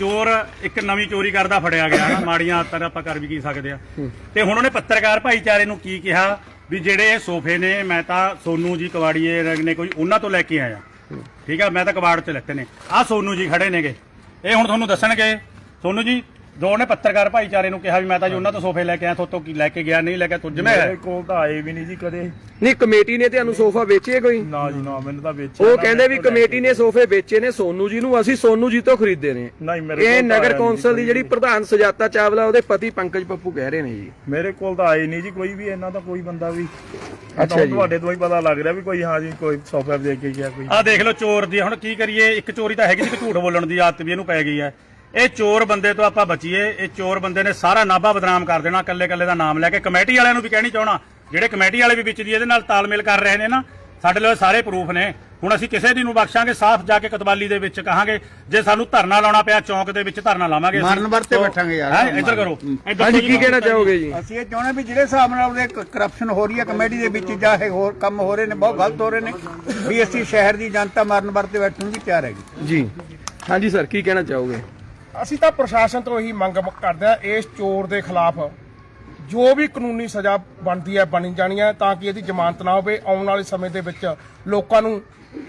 ਚੋਰ ਇੱਕ ਨਵੀਂ ਚੋਰੀ ਕਰਦਾ ਫੜਿਆ ਗਿਆ ਨਾ, ਮਾੜੀਆਂ ਆਦਤਾਂ ਆਪਾਂ ਕਰ ਵੀ ਕੀ ਸਕਦੇ ਆ। ਤੇ ਹੁਣ ਉਹਨੇ ਪੱਤਰਕਾਰ ਭਾਈਚਾਰੇ ਨੂੰ ਕੀ ਕਿਹਾ ਵੀ ਜਿਹੜੇ ਇਹ ਸੋਫੇ ਨੇ, ਮੈਂ ਤਾਂ ਸੋਨੂ ਜੀ ਕਵਾੜੀਏ ਨੇ ਕੋਈ ਉਹਨਾਂ ਤੋਂ ਲੈ ਕੇ ਆਇਆ। ਠੀਕ ਆ, ਮੈਂ ਤਾਂ ਕਵਾੜ ਚ ਲੈਤੇ ਨੇ। ਆ ਸੋਨੂ ਜੀ ਖੜੇ ਨੇਗੇ। ਇਹ ਹੁਣ ਤੁਹਾਨੂੰ ਦੱਸਣਗੇ। ਸੋਨੂ ਜੀ ਦੋ ਨੇ ਪੱਤਰਕਾਰ ਭਾਈਚਾਰੇ ਨੂੰ ਕਿਹਾ ਵੀ ਮੈਂ ਤਾਂ ਜੀ ਉਹਨਾਂ ਤੋਂ ਸੋਫੇ ਲੈ ਕੇ ਆਇਆ ਤੁਹਾਤੋਂ ਕੀ ਲੈ ਕੇ ਗਿਆ ਨਹੀਂ ਲੈ ਕੇ ਤੁਝ ਮੈਂ ਮੇਰੇ ਕੋਲ ਤਾਂ ਆਏ ਵੀ ਨਹੀਂ ਜੀ ਕਦੇ। ਨਹੀਂ ਕਮੇਟੀ ਨੇ ਤੁਹਾਨੂੰ ਸੋਫਾ ਵੇਚੇ ਕੋਈ? ਨਾ ਜੀ ਨਾ ਮੈਨੂੰ ਤਾਂ ਵੇਚਿਆ ਉਹ ਕਹਿੰਦੇ ਵੀ ਕਮੇਟੀ ਨੇ ਸੋਫੇ ਵੇਚੇ ਨੇ ਸੋਨੂ ਜੀ ਨੂੰ ਅਸੀਂ ਸੋਨੂ ਜੀ ਤੋਂ ਖਰੀਦੇ ਨੇ। ਨਹੀਂ ਮੇਰੇ ਇਹ ਕੋਲ ਤਾਂ ਨਗਰ ਕੌਂਸਲ ਦੀ ਜਿਹੜੀ ਪ੍ਰਧਾਨ ਸੁਜਾਤਾ ਚਾਵਲਾ ਉਹਦੇ ਪਤੀ ਪੰਕਜ ਪੱਪੂ ਕਹਿ ਰਹੇ ਨੇ ਜੀ। ਮੇਰੇ ਕੋਲ ਤਾਂ ਆਏ ਨਹੀਂ ਜੀ ਕੋਈ ਵੀ ਇਹਨਾਂ ਦਾ ਕੋਈ ਬੰਦਾ ਵੀ। ਅੱਛਾ ਜੀ। ਤੁਹਾਡੇ ਤੋਂ ਹੀ ਪਤਾ ਲੱਗ ਰਿਹਾ ਵੀ ਕੋਈ ਹਾਂ ਜੀ ਕੋਈ ਸੌਫਟਵੇਅਰ ਦੇ ਕੇ ਗਿਆ ਕੋਈ। ਆ ਦੇਖ ਲਓ ਚੋਰ ਦੀ ਹੁਣ ਕੀ ਕਰੀਏ ਇੱਕ ਚੋਰੀ ਤਾਂ ਹੈਗੀ ਸੀ ਕਿ ਝੂਠ ਬੋਲਣ ਦੀ ਆਦਤ ਵੀ ਇਹਨੂੰ ਪੈ ਗਈ ਹੈ। ਇਹ ਚੋਰ ਬੰਦੇ ਤੋਂ ਆਪਾਂ ਬਚੀਏ ਇਹ ਚੋਰ ਬੰਦੇ ਨੇ ਸਾਰਾ ਨਾਭਾ ਬਦਨਾਮ ਕਰ ਦੇਣਾ ਕੱਲੇ ਕੱਲੇ ਦਾ ਨਾਮ ਲੈ ਕੇ। ਕਮੇਟੀ ਵਾਲਿਆਂ ਨੂੰ ਵੀ ਕਹਿਣੀ ਚਾਹਣਾ ਜਿਹੜੇ ਕਮੇਟੀ ਵਾਲੇ ਵੀ ਵਿੱਚ ਦੀ ਇਹਦੇ ਨਾਲ ਤਾਲਮੇਲ ਕਰ ਰਹੇ ਨੇ ਨਾ ਸਾਡੇ ਲਈ ਸਾਰੇ ਪ੍ਰੂਫ ਨੇ। ਹੁਣ ਅਸੀਂ ਕਿਸੇ ਦੀ ਨੂੰ ਬਖਸ਼ਾਂਗੇ ਸਾਫ਼ ਜਾ ਕੇ ਕਤਵਾਲੀ ਦੇ ਵਿੱਚ ਕਹਾਂਗੇ ਜੇ ਸਾਨੂੰ ਧਰਨਾ ਲਾਉਣਾ ਪਿਆ ਚੌਂਕ ਦੇ ਵਿੱਚ ਧਰਨਾ ਲਾਵਾਂਗੇ ਅਸੀਂ। ਮਰਨ ਵਰਤੇ ਬੈਠਾਂਗੇ ਯਾਰ। ਹੈਂ, ਇੱਧਰ ਕਰੋ। ਹਾਂਜੀ ਕੀ ਕਹਿਣਾ ਚਾਹੋਗੇ ਜੀ? ਅਸੀਂ ਇਹ ਚਾਹੁੰਦੇ ਵੀ ਜਿਹੜੇ ਹਿਸਾਬ ਨਾਲ ਉਹਦੇ ਕਰਪਸ਼ਨ ਹੋ ਰਹੀ ਹੈ ਕਮੇਟੀ ਦੇ ਵਿੱਚ ਜਾਂ ਇਹ ਹੋਰ ਕੰਮ ਹੋ ਰਹੇ ਨੇ ਬਹੁਤ ਗਲਤ ਹੋ ਰਹੇ ਨੇ ਵੀ ਅਸੀਂ ਸ਼ਹਿਰ ਦੀ ਜਨਤਾ ਮਰਨ ਵਰਤੇ ਬੈਠਣ ਵੀ ਤਿਆਰ ਹੈਗੀ। ਜੀ। ਹਾਂਜੀ ਸਰ ਕੀ ਕਹਿਣਾ ਚਾਹੋਗੇ? ਅਸੀਂ ਤਾਂ ਪ੍ਰਸ਼ਾਸਨ ਤੋਂ ਇਹੀ ਮੰਗ ਕਰਦੇ ਆ ਇਸ ਚੋਰ ਦੇ ਖਿਲਾਫ ਜੋ ਵੀ ਕਾਨੂੰਨੀ ਸਜ਼ਾ ਬਣਦੀ ਹੈ ਬਣੀ ਜਾਣੀ ਹੈ ਤਾਂ ਕਿ ਇਹਦੀ ਜ਼ਮਾਨਤ ਨਾ ਹੋਵੇ। ਆਉਣ ਵਾਲੇ ਸਮੇਂ ਦੇ ਵਿੱਚ ਲੋਕਾਂ ਨੂੰ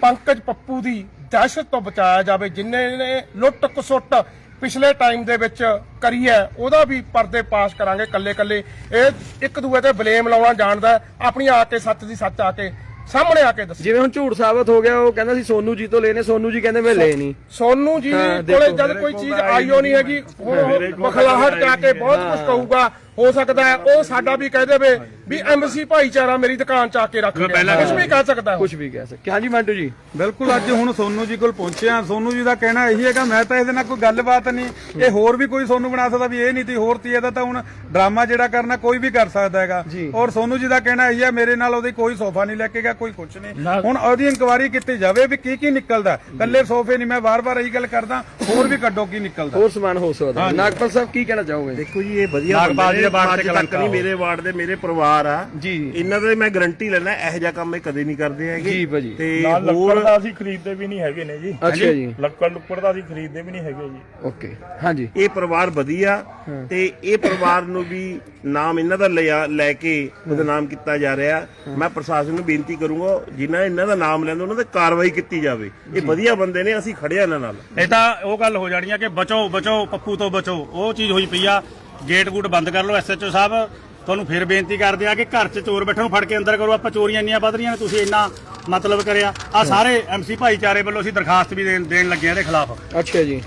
ਪੰਕਜ ਪੱਪੂ ਦੀ ਦਹਿਸ਼ਤ ਤੋਂ ਬਚਾਇਆ ਜਾਵੇ ਜਿਨ੍ਹਾਂ ਨੇ ਲੁੱਟ ਕਸੁੱਟ ਪਿਛਲੇ ਟਾਈਮ ਦੇ ਵਿੱਚ ਕਰੀ ਹੈ, ਉਹਦਾ ਵੀ ਪਰਦੇ ਪਾਸ ਕਰਾਂਗੇ ਕੱਲੇ ਕੱਲੇ ਇਹ ਇੱਕ ਦੂਏ ਤੇ ਬਲੇਮ ਲਾਉਣਾ ਜਾਣਦਾ ਆਪਣੀ ਆ ਕੇ ਸੱਚ ਦੀ ਸੱਚ ਆ ਕੇ ਸਾਹਮਣੇ ਆ ਕੇ ਦੱਸੋ। ਜਿਵੇਂ ਹੁਣ ਝੂਠ ਸਾਬਤ ਹੋ ਗਿਆ ਉਹ ਕਹਿੰਦਾ ਸੀ ਸੋਨੂ ਜੀ ਤੋਂ ਲੈਨੇ ਸੋਨੂ ਜੀ ਕਹਿੰਦੇ ਮੈਂ ਲੈ ਨਹੀਂ। ਸੋਨੂ ਜੀ ਹਾਂ, ਕੋਲੇ ਜਦ ਕੋਈ ਚੀਜ਼ ਆਈਓ ਨਹੀਂ ਹੈਗੀ ਹੁਣ ਉਹ ਬਖਲਾਹਟ ਕਰਾ ਕੇ ਬਹੁਤ ਕੁਝ ਕਹੂਗਾ। ਹੋ ਸਕਦਾ ਹੈ ਉਹ ਸਾਡਾ ਵੀ ਕਹਿ ਦੇਵੇ ਵੀ ਐਮਸੀ ਭਾਈਚਾਰਾ ਮੇਰੀ ਦੁਕਾਨ ਚ ਆ ਕੇ ਰੱਖ ਲਿਆ। ਕੁਝ ਵੀ ਕਹਿ ਸਕਦਾ। ਕੁਝ ਵੀ ਕਹਿ ਸਕਦੇ। ਹਾਂਜੀ ਮੰਟੂ ਜੀ? ਬਿਲਕੁਲ ਅੱਜ ਹੁਣ ਸੋਨੂ ਜੀ ਕੋਲ ਪਹੁੰਚਿਆ ਸੋਨੂ ਜੀ ਦਾ ਕਹਿਣਾ ਇਹੀ ਹੈਗਾ ਮੈਂ ਤਾਂ ਇਹਦੇ ਨਾਲ ਕੋਈ ਗੱਲਬਾਤ ਨਹੀਂ। ਇਹ ਹੋਰ ਵੀ ਕੋਈ ਸੋਨੂ ਬਣਾ ਸਕਦਾ ਵੀ ਇਹ ਨਹੀਂ ਤੀ ਹੋਰ ਤੀ ਇਹਦਾ ਤਾਂ ਹੁਣ ਡਰਾਮਾ ਜਿਹੜਾ ਕਰਨਾ ਕੋਈ ਵੀ ਕਰ ਸਕਦਾ ਹੈਗਾ। ਔਰ ਸੋਨੂ ਜੀ ਦਾ ਕਹਿਣਾ ਇਹੀ ਹੈ ਮੇਰੇ ਨਾਲ ਉਹਦੀ ਕੋਈ ਸੋਫਾ ਨਹੀਂ ਲੈ ਕੇ ਗਿਆ ਕੋਈ ਕੁਝ ਨਹੀਂ। ਹੁਣ ਉਹਦੀ ਇਨਕੁਆਇਰੀ ਕੀਤੀ ਜਾਵੇ ਵੀ ਕੀ ਕੀ ਨਿਕਲਦਾ। ਕੱਲੇ ਸੋਫੇ ਨਹੀਂ ਮੈਂ ਵਾਰ-ਵਾਰ ਇਹੀ ਗੱਲ ਕਰਦਾ ਹੋਰ ਵੀ ਕੱਢੋ ਕੀ ਨਿਕਲਦਾ। ਹੋਰ ਸਮਾਨ ਹੋ ਸਕਦਾ। ਨਾਗਪਾਲ ਸਾਹਿਬ ਕੀ ਕਹਿਣਾ ਚਾਹੋਗੇ? ਦੇਖੋ ਜੀ ਇਹ ਵਧੀਆ ਨਾਗਪਾਲ ਜੀ ਵਾਰਡ ਤੇ ਕਲੰਕ ਨਹੀਂ ਮੇਰੇ ਵਾਰਡ ਦੇ ਮੇਰੇ ਪਰਿਵਾਰ ਆ। ਜੀ। ਇਹਨਾਂ ਦੇ ਮੈਂ ਗਾਰੰਟੀ ਲੈਣਾ ਇਹੋ ਜਿਹਾ ਕੰਮ ਇਹ ਕਦੇ ਨਹੀਂ ਕਰਦੇ ਹੈਗੇ। ਜੀ ਭਾਜੀ। ਤੇ ਨਾਲ ਲੱਕੜ ਹੋਰ ਦਾ ਅਸੀਂ ਖਰੀਦਦੇ ਵੀ ਨਹੀਂ ਹੈਗੇ ਨੇ ਜੀ। ਅੱਛਾ ਜੀ। ਲੱਕੜ ਲੁੱਕੜ ਦਾ ਅਸੀਂ ਖਰੀਦਦੇ ਵੀ ਨਹੀਂ ਹੈਗੇ ਜੀ। ਓਕੇ ਹਾਂਜੀ। ਇਹ ਪਰਿਵਾਰ ਵਧੀਆ ਤੇ ਇਹ ਪਰਿਵਾਰ ਨੂੰ ਵੀ ਨਾਮ ਇਹਨਾਂ ਦਾ ਲਿਆ ਲੈ ਕੇ ਉਹਦਾ ਨਾਮ ਕੀਤਾ ਜਾ ਰਿਹਾ। ਮੈਂ ਪ੍ਰਸ਼ਾਸਨ ਨੂੰ ਬੇਨਤੀ ਕਰੂੰਗਾ ਜਿਨ੍ਹਾਂ ਇਹਨਾਂ ਦਾ ਨਾਮ ਲੈਂਦੇ ਉਹਨਾਂ ਤੇ ਕਾਰਵਾਈ ਕੀਤੀ ਜਾਵੇ। ਇਹ ਵਧੀਆ ਬੰਦੇ ਨੇ ਅਸੀਂ ਖੜਿਆ ਇਹਨਾਂ ਨਾਲ। ਇਹ ਤਾਂ ਉਹ ਗੱਲ ਹੋ ਜਾਣੀ ਆ ਕਿ ਬਚੋ ਬਚੋ ਪੱਪੂ ਤੋਂ ਬਚੋ। ਉਹ ਚੀਜ਼ ਹੋਈ ਪਈ ਆ ਗੇਟ ਗੂਟ ਬੰਦ ਕਰ ਲਓ ਐਸਐਚਓ ਸਾਹਿਬ। ਤੁਹਾਨੂੰ ਫਿਰ ਬੇਨਤੀ ਕਰਦੇ ਆ ਕਿ ਘਰ 'ਚ ਚੋਰ ਬੈਠਣ ਨੂੰ ਫੜ ਕੇ ਅੰਦਰ ਕਰੋ। ਆਪਾਂ ਚੋਰੀਆਂ ਇੰਨੀਆਂ ਵੱਧ ਰਹੀਆਂ ਨੇ ਤੁਸੀਂ ਇੰਨਾ ਮਤਲਬ ਕਰਿਆ। ਆ ਸਾਰੇ ਐਮਸੀ ਭਾਈਚਾਰੇ ਵੱਲੋਂ ਅਸੀਂ ਦਰਖਾਸਤ ਵੀ ਦੇਣ ਦੇਣ ਲੱਗੇ ਆ ਇਹਦੇ ਖਿਲਾਫ। ਅੱਛਾ ਜੀ।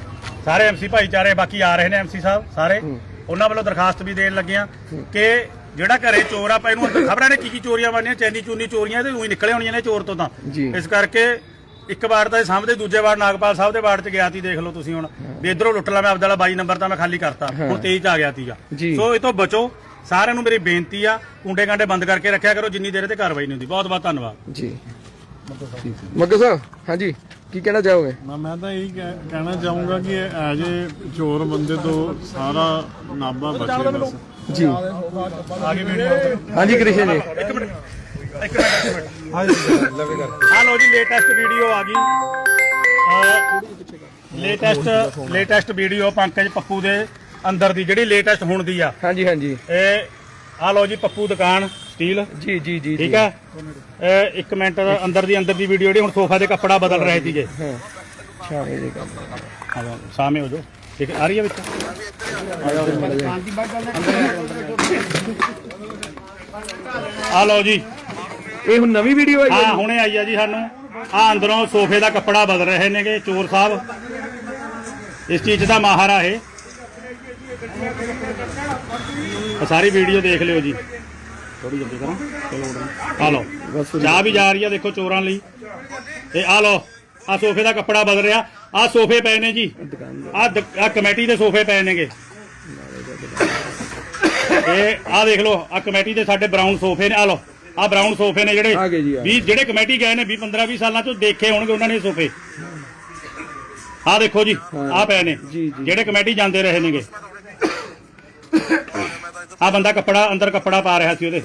ਸਾਰੇ ਐਮਸੀ ਭਾਈਚਾਰੇ ਬਾਕੀ ਆ ਰਹੇ ਨੇ ਐਮਸੀ ਸਾਹਿਬ ਸਾਰੇ। ਉਹਨਾਂ ਵੱਲੋਂ ਦਰਖਾਸਤ ਵੀ ਦੇਣ ਲੱਗੇ ਆ ਕਿ ਜਿਹੜਾ ਘਰੇ ਚੋਰ ਆ ਪਾ ਇਹਨੂੰ ਖਬਰਾਂ ਨੇ ਕੀ ਕੀ ਚੋਰੀਆਂ ਬਣੀਆਂ ਚੈਨੀ ਚੂਨੀ ਚੋਰੀਆਂ ਤੇ ਉਹੀ ਨਿਕਲੇ ਹੋਣੀਆਂ ਨੇ ਚੋਰ ਤੋਂ ਤਾਂ। ਇਸ ਕਰਕੇ ਇੱਕ ਵਾਰ ਤਾਂ ਇਹ ਸਾਹਮਣੇ ਦੂਜੇ ਵਾਰ ਨਾਗਪਾਲ ਸਾਹਿਬ ਦੇ ਵਾਰਡ 'ਚ ਗਿਆ ਸੀ ਦੇਖ ਲਓ ਤੁਸੀਂ ਹੁਣ। ਵੀ ਇਧਰੋਂ ਲੁੱਟ ਲਾ ਮੈਂ ਆਪਦਾ 22 ਨੰਬਰ ਤਾਂ ਮੈਂ ਖਾਲੀ ਕਰਤਾ। ਹੁਣ 23 'ਚ ਆ ਗਿਆ ਸੀਗਾ। ਜੀ। ਸੋ ਇਹ ਤੋਂ ਬਚੋ। ਸਾਰਿਆਂ ਨੂੰ ਮੇਰੀ ਬੇਨਤੀ ਆ ਕੁੰਡੇ ਕਾਂਡੇ ਬੰਦ ਕਰਕੇ ਰੱਖਿਆ ਕਰੋ ਜਿੰਨੀ ਦੇਰ ਤੇ ਕਾਰਵਾਈ ਨਹੀਂ ਹੁੰਦੀ। ਬਹੁਤ ਬਹੁਤ ਧੰਨਵਾਦ। ਜੀ। ਮੱਗਾ ਸਾਹਿਬ ਹਾਂਜੀ ਕੀ ਕਹਿਣਾ ਚਾਹੋਗੇ? ਮੈਂ ਮੈਂ ਤਾਂ ਇਹੀ ਕਹਿ- ਕਹਿਣਾ ਚਾਹੂੰਗਾ ਕਿ ਐਜ ਏ ਚੋਰ ਬੰਦੇ ਤੋਂ ਸਾਰਾ ਨਾਭਾ ਬਚੇ ਬਸ। ਜੀ। ਆਗੇ ਵੀਡੀਓ ਹਾਂਜੀ ਕ੍ਰਿਸ਼ਨ ਜੀ। ਇੱਕ ਮਿੰਟ। ਇੱਕ ਮਿੰਟ ਆ ਲਓ ਜੀ ਲੇਟੈਸਟ ਵੀਡੀਓ ਆ ਗਈ। Latest latest video Pankaj Pappu ਦੇ ਅੰਦਰ ਦੀ ਜਿਹੜੀ ਲੇਟੈਸਟ ਹੁਣ ਦੀ ਆ। ਹਾਂਜੀ ਹਾਂਜੀ। ਇਹ ਆ ਲਓ ਜੀ ਪੱਪੂ ਦੁਕਾਨ ਸਟੀਲ ਜੀ ਜੀ ਜੀ ਠੀਕ ਹੈ ਇਹ ਇੱਕ ਮਿੰਟ ਅੰਦਰ ਦੀ ਅੰਦਰ ਦੀ ਵੀਡੀਓ ਜਿਹੜੀ ਹੁਣ ਸੋਫਾ ਦੇ ਕੱਪੜਾ ਬਦਲ ਰਹੇ ਸੀਗੇ। ਹਾਂ ਕੰਮ ਆ ਜਾਓ, ਸਾਹਮਣੇ ਹੋ ਜਾਓ। ਠੀਕ ਹੈ, ਆ ਰਹੀ ਹੈ ਵਿੱਚ? ਆ ਲਓ ਜੀ। ਇਹ ਹੁਣ ਨਵੀਂ ਵੀਡੀਓ ਆਈ ਹੈ ਹਾਂ ਹੁਣੇ ਆਈ ਆ ਜੀ ਸਾਨੂੰ। ਆ ਅੰਦਰੋਂ ਸੋਫੇ ਦਾ ਕੱਪੜਾ ਬਦਲ ਰਹੇ ਨੇਗੇ ਚੋਰ ਸਾਹਿਬ। ਇਸ ਚੀਜ਼ ਦਾ ਮਾਹਰ ਆ ਇਹ। ਸਾਰੀ ਵੀਡੀਓ ਦੇਖ ਲਿਓ ਜੀ। ਥੋੜੀ ਜਲਦੀ ਕਰਾਂ। ਚਲੋ ਆ ਲਓ। ਚਾਹ ਵੀ ਜਾ ਰਹੀ ਆ ਦੇਖੋ ਚੋਰਾਂ ਲਈ। ਇਹ ਆ ਲਓ ਆ ਸੋਫੇ ਦਾ ਕੱਪੜਾ ਬਦਲ ਰਿਹਾ। ਆ ਸੋਫੇ ਪਏ ਨੇ ਜੀ। ਆ ਆ ਕਮੇਟੀ ਦੇ ਸੋਫੇ ਪਏ ਨੇਗੇ। ਇਹ ਆ ਦੇਖ ਲਓ ਆ ਕਮੇਟੀ ਦੇ ਸਾਡੇ ਬਰਾਊਨ ਸੋਫੇ ਨੇ। ਆ ਲਓ। ਆ ਬਰਾਊਨ ਸੋਫੇ ਨੇ ਜਿਹੜੇ। ਜੀ, ਆ। ਵੀ ਜਿਹੜੇ ਕਮੇਟੀ ਗਏ ਨੇ 20 15 20 ਸਾਲਾਂ ਤੋਂ ਦੇਖੇ ਹੋਣਗੇ ਉਹਨਾਂ ਨੇ ਇਹ ਸੋਫੇ। ਆ ਦੇਖੋ ਜੀ ਆ ਪਏ ਨੇ। ਜੀ, ਜੀ। ਜਿਹੜੇ ਕਮੇਟੀ ਜਾਂਦੇ ਰਹੇ ਨੇਗੇ। ਆ ਬੰਦਾ ਕੱਪੜਾ ਅੰਦਰ ਕੱਪੜਾ ਪਾ ਰਿਹਾ ਸੀ ਉਹਦੇ।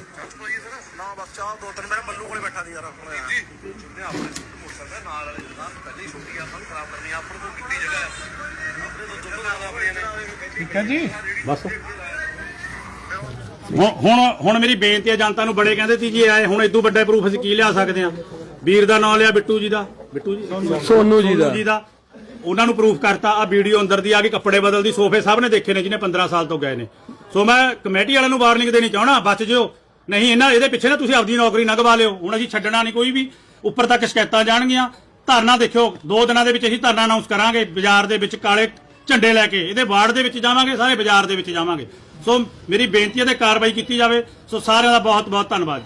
ਠੀਕ ਹੈ ਜੀ। ਬਸ। ਹੁਣ ਹੁਣ ਹੁਣ ਮੇਰੀ ਬੇਨਤੀ ਹੈ ਜਨਤਾ ਨੂੰ ਬੜੇ ਕਹਿੰਦੇ ਸੀ ਜੀ ਆਏ ਹੁਣ ਇਦੋਂ ਵੱਡਾ ਪ੍ਰੂਫ ਅਸੀਂ ਕੀ ਲਿਆ ਸਕਦੇ ਆ ਵੀਰ ਦਾ ਨਾਮ ਲਿਆ ਬਿੱਟੂ ਜੀ ਦਾ। ਬਿੱਟੂ ਜੀ? ਸੋਨੂ ਜੀ ਦਾ। ਜੀ ਦਾ। ਉਹਨਾਂ ਨੂੰ ਪ੍ਰੂਫ ਕਰਤਾ ਆ ਵੀਡੀਓ ਅੰਦਰ ਦੀ ਆ ਕੇ ਕੱਪੜੇ ਬਦਲਦੀ ਸੋਫੇ ਸਭ ਨੇ ਦੇਖੇ ਨੇ ਜਿਹਨੇ 15 ਸਾਲ ਤੋਂ ਗਏ ਨੇ। ਸੋ ਮੈਂ ਕਮੇਟੀ ਵਾਲਿਆਂ ਨੂੰ ਵਾਰਨਿੰਗ ਦੇਣੀ ਚਾਹਣਾ ਬਚ ਜਿਓ। ਨਹੀਂ ਇਹਨਾਂ ਇਹਦੇ ਪਿੱਛੇ ਨਾ ਤੁਸੀਂ ਆਪਦੀ ਨੌਕਰੀ ਨਾ ਗਵਾ ਲਿਓ। ਹੁਣ ਅਸੀਂ ਛੱਡਣਾ ਨਹੀਂ ਕੋਈ ਵੀ। ਉੱਪਰ ਤੱਕ ਸ਼ਿਕਾਇਤਾਂ ਜਾਣਗੀਆਂ। ਧਰਨਾ ਦੇਖਿਓ ਦੋ ਦਿਨਾਂ ਦੇ ਵਿੱਚ ਅਸੀਂ ਧਰਨਾ ਅਨਾਉਂਸ ਕਰਾਂਗੇ ਬਾਜ਼ਾਰ ਦੇ ਵਿੱਚ ਕਾਲੇ ਝੰਡੇ ਲੈ ਕੇ ਇਹਦੇ ਵਾਰਡ ਦੇ ਵਿੱਚ ਜਾਵਾਂਗੇ ਸਾਰੇ ਬਾਜ਼ਾਰ ਦੇ ਵਿੱਚ ਜਾਵਾਂਗੇ। ਸੋ ਮੇਰੀ ਬੇਨਤੀ ਹੈ ਤੇ ਕਾਰਵਾਈ ਕੀਤੀ ਜਾਵੇ। ਸੋ ਸਾਰਿਆਂ ਦਾ ਬਹੁਤ ਬਹੁਤ ਧੰਨਵਾਦ।